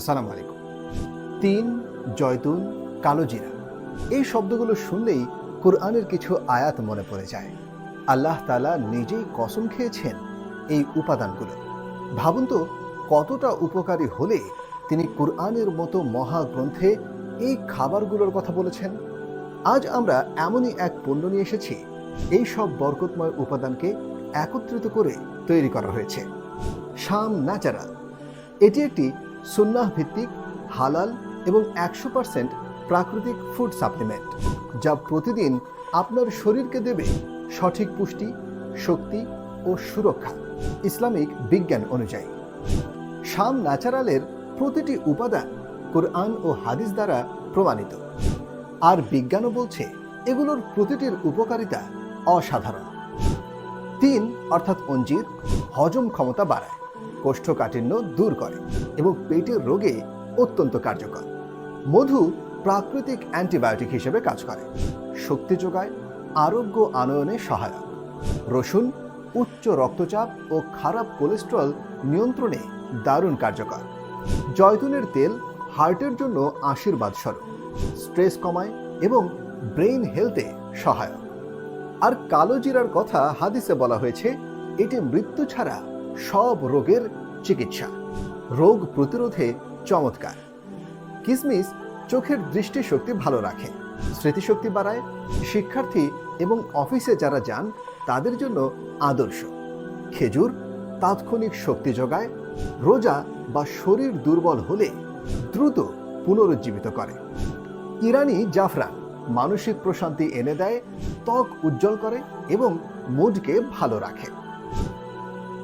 আসসালামু আলাইকুম। তিন জয়তুন কালোজিরা এই শব্দগুলো শুনলেই কোরআনের কিছু আয়াত মনে পড়ে যায়। আল্লাহ তালা নিজেই কসম খেয়েছেন এই উপাদানগুলো। ভাবুন তো, কতটা উপকারী হলে তিনি কোরআনের মতো মহাগ্রন্থে এই খাবারগুলোর কথা বলেছেন? আজ আমরা এমনই এক পণ্য নিয়ে এসেছি। এই সব বরকতময় উপাদানকে একত্রিত করে তৈরি করা হয়েছে। শাম ন্যাচারাল এটি একটি সুন্নাহ ভিত্তিক, হালাল এবং একশো পার্সেন্ট প্রাকৃতিক ফুড সাপ্লিমেন্ট, যা প্রতিদিন আপনার শরীরকে দেবে সঠিক পুষ্টি, শক্তি ও সুরক্ষা, ইসলামিক বিজ্ঞান অনুযায়ী। শাম ন্যাচারালের প্রতিটি উপাদান কোরআন ও হাদিস দ্বারা প্রমাণিত। আর বিজ্ঞানও বলছে, এগুলোর প্রতিটির উপকারিতা অসাধারণ। তিন, অর্থাৎ অঞ্জির হজম ক্ষমতা বাড়ায়। কোষ্ঠকাঠিন্য দূর করে এবং পেটের রোগে অত্যন্ত কার্যকর। মধু প্রাকৃতিক অ্যান্টিবায়োটিক হিসেবে কাজ করে। শক্তি যোগায়, আরোগ্য আনয়নে সহায়ক। রসুন, উচ্চ রক্তচাপ ও খারাপ কোলেস্ট্রল নিয়ন্ত্রণে দারুণ কার্যকর। জয়তুনের তেল হার্টের জন্য আশীর্বাদ স্বরূপ স্ট্রেস কমায় এবং ব্রেইন হেলথে সহায়ক। আর কালো জিরার কথা হাদিসে বলা হয়েছে, এটি মৃত্যু ছাড়া সব রোগের চিকিৎসা। রোগ প্রতিরোধে চমৎকার। কিসমিস চোখের দৃষ্টিশক্তি ভালো রাখে। স্মৃতিশক্তি বাড়ায়। শিক্ষার্থী এবং অফিসে যারা যান, তাদের জন্য আদর্শ। খেজুর তাৎক্ষণিক শক্তি যোগায়। রোজা বা শরীর দুর্বল হলে দ্রুত পুনরুজ্জীবিত করে। ইরানি জাফরান মানসিক প্রশান্তি এনে দেয়, ত্বক উজ্জ্বল করে এবং মুডকে ভালো রাখে।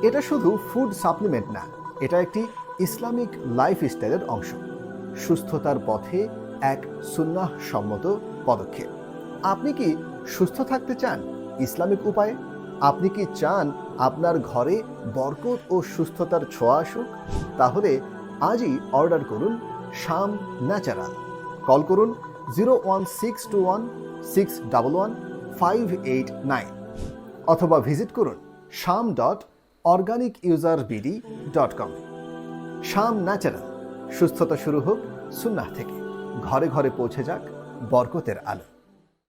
এটা শুধু ফুড সাপ্লিমেন্ট না, এটা একটি ইসলামিক লাইফ স্টাইলের অংশ। সুস্থতার পথে এক সুন্নাহ সম্মত পদক্ষেপ। আপনি কি সুস্থ থাকতে চান ইসলামিক উপায়ে? আপনি কি চান আপনার ঘরে বরকত ও সুস্থতার ছোঁয়া আসুক? তাহলে আজই অর্ডার করুন শাম ন্যাচারাল। কল করুন zero one six two one six double one five eight nine অথবা ভিজিট করুন Sham dot organic user BD dot com Sham natural সুস্থতা শুরু হোক, সুন্নাহ থেকে। ঘরে ঘরে পৌঁছে যাক বরকতের আলো।